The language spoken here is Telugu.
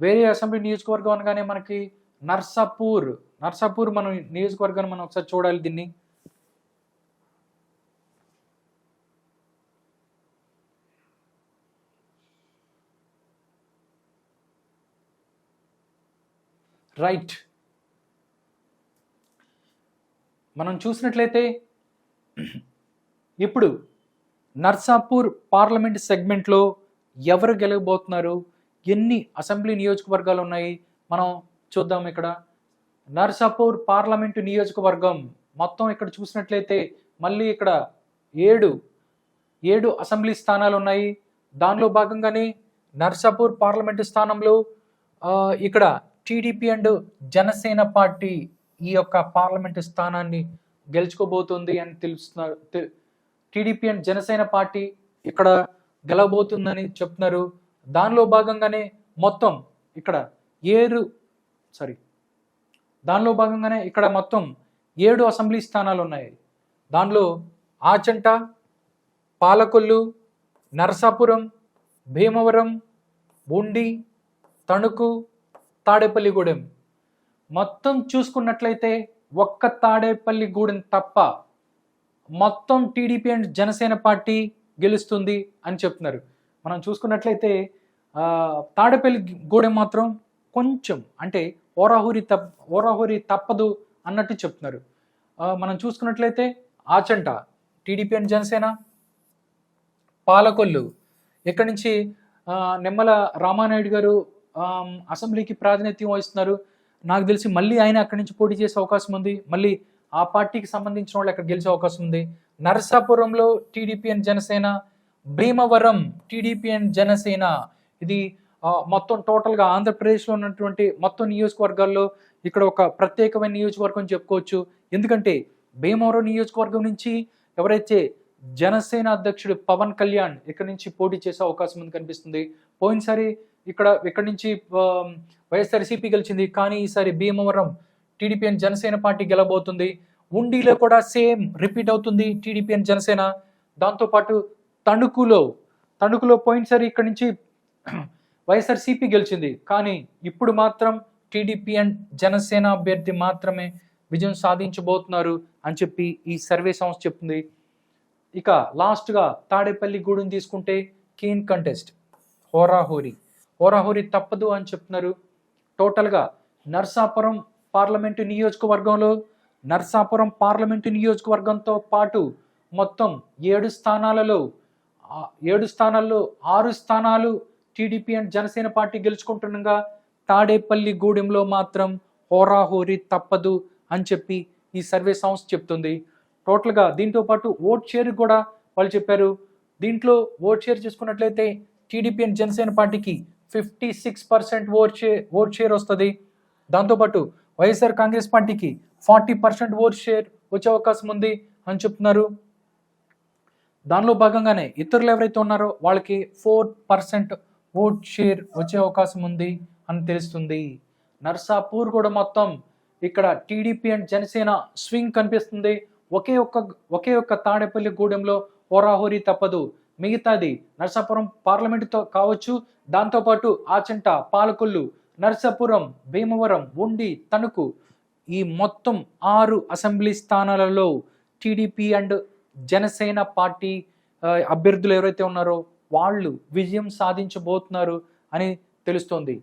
వేరే అసెంబ్లీ నియోజకవర్గం అనగానే మనకి నర్సాపూర్. నర్సాపూర్ మనం నియోజకవర్గాన్ని మనం ఒకసారి చూడాలి దీన్ని. రైట్. మనం చూసినట్లయితే ఇప్పుడు నర్సాపూర్ పార్లమెంట్ సెగ్మెంట్లో ఎవరు గెలవబోతున్నారు? ఎన్ని అసెంబ్లీ నియోజకవర్గాలు ఉన్నాయి? మనం చూద్దాం ఇక్కడ. నర్సాపూర్ పార్లమెంటు నియోజకవర్గం మొత్తం ఇక్కడ చూసినట్లయితే మళ్ళీ ఇక్కడ ఏడు ఏడు అసెంబ్లీ స్థానాలు ఉన్నాయి. దానిలో భాగంగానే నర్సాపూర్ పార్లమెంటు స్థానంలో ఇక్కడ టీడీపీ అండ్ జనసేన పార్టీ ఈ యొక్క పార్లమెంటు స్థానాన్ని గెలుచుకోబోతుంది అని తెలుస్తున్నారు టీడీపీ అండ్ జనసేన పార్టీ ఇక్కడ గెలవబోతుందని చెప్తున్నారు. దానిలో భాగంగానే మొత్తం ఇక్కడ ఏరు సారీ దానిలో భాగంగానే ఇక్కడ మొత్తం ఏడు అసెంబ్లీ స్థానాలు ఉన్నాయి. దానిలో ఆచంట పాలకొల్లు నరసాపురం భీమవరం ఉండి తణుకు తాడేపల్లిగూడెం. మొత్తం చూసుకున్నట్లయితే ఒక్క తాడేపల్లిగూడెం తప్ప మొత్తం టీడీపీ అండ్ జనసేన పార్టీ గెలుస్తుంది అని చెప్తున్నారు. మనం చూసుకున్నట్లయితే తాడేపల్లి గూడెం మాత్రం కొంచెం అంటే ఓరాహూరి తప్ ఓరాహూరి తప్పదు అన్నట్టు చెప్తున్నారు. మనం చూసుకున్నట్లయితే ఆచంట టీడీపీ అండ్ జనసేన పాలకొల్లు. ఇక్కడి నుంచి? నిమ్మల రామానాయుడు గారు అసెంబ్లీకి ప్రాతినిధ్యం వహిస్తున్నారు. నాకు తెలిసి మళ్ళీ ఆయన అక్కడి నుంచి పోటీ చేసే అవకాశం ఉంది. మళ్ళీ ఆ పార్టీకి సంబంధించిన వాళ్ళు అక్కడ గెలిచే అవకాశం ఉంది. నరసాపురంలో TDP and Janasena Bhimavaram TDP and Janasena ఇది మొత్తం టోటల్గా ఆంధ్రప్రదేశ్లో ఉన్నటువంటి మొత్తం నియోజకవర్గాల్లో ఇక్కడ ఒక ప్రత్యేకమైన నియోజకవర్గం చెప్పుకోవచ్చు. ఎందుకంటే భీమవరం నియోజకవర్గం నుంచి ఎవరైతే జనసేన అధ్యక్షుడు పవన్ కళ్యాణ్ ఇక్కడ నుంచి పోటీ చేసే అవకాశం ఉంది కనిపిస్తుంది. పోయినసారి ఇక్కడ ఇక్కడ నుంచి వైఎస్ఆర్సీపీ గెలిచింది. కానీ ఈసారి Bhimavaram TDP and Janasena party గెలబోతుంది ఉండిలో కూడా సేమ్ రిపీట్ అవుతుంది టీడీపీ అండ్ జనసేన. దాంతోపాటు తణుకులో తణుకులో పోయినసారి ఇక్కడ నుంచి వైఎస్ఆర్సీపీ గెలిచింది. కానీ ఇప్పుడు మాత్రం టీడీపీ అండ్ జనసేన అభ్యర్థి మాత్రమే విజయం సాధించబోతున్నారు అని చెప్పి ఈ సర్వే సంస్థ చెప్తుంది ఇక లాస్ట్గా తాడేపల్లి గూడెం తీసుకుంటే కీన్ కంటెస్ట్. హోరాహోరీ. హోరాహోరీ తప్పదు అని చెప్తున్నారు. టోటల్గా నర్సాపురం పార్లమెంటు నియోజకవర్గంలో నర్సాపురం పార్లమెంటు నియోజకవర్గంతో పాటు మొత్తం ఏడు స్థానాలలో ఏడు స్థానాల్లో ఆరు స్థానాలు టీడీపీ అండ్ జనసేన పార్టీ గెలుచుకుంటుండగా తాడేపల్లి గూడెంలో మాత్రం హోరాహోరీ తప్పదు అని చెప్పి ఈ సర్వే సంస్థ చెప్తుంది. టోటల్గా దీంతో పాటు ఓట్ షేర్ కూడా వాళ్ళు చెప్పారు. దీంట్లో ఓట్ షేర్ చూసుకున్నట్లయితే టీడీపీ అండ్ జనసేన పార్టీకి fifty six percent vote share vote share వస్తుంది. దాంతోపాటు వైఎస్ఆర్ కాంగ్రెస్ పార్టీకి ఫార్టీ పర్సెంట్ ఓట్ షేర్ వచ్చే అవకాశం ఉంది అని చెప్తున్నారు. దానిలో భాగంగానే ఇతరులు ఎవరైతే ఉన్నారో వాళ్ళకి ఫోర్ పర్సెంట్ ఓట్ షేర్ వచ్చే అవకాశం ఉంది అని తెలుస్తుంది. నర్సాపూర్ కూడా మొత్తం ఇక్కడ టీడీపీ అండ్ జనసేన స్వింగ్ కనిపిస్తుంది. ఒకే ఒక్క ఒకే ఒక్క తాడేపల్లి గూడెంలో హోరాహోరీ తప్పదు. మిగతాది నర్సాపురం పార్లమెంటుతో కావచ్చు దాంతోపాటు ఆచంట పాలకొల్లు నర్సాపురం భీమవరం ఉండి తణుకు ఈ మొత్తం ఆరు అసెంబ్లీ స్థానాలలో టీడీపీ అండ్ జనసేన పార్టీ అభ్యర్థులు ఎవరైతే ఉన్నారో వాళ్ళు విజయం సాధించబోతున్నారు అని తెలుస్తోంది.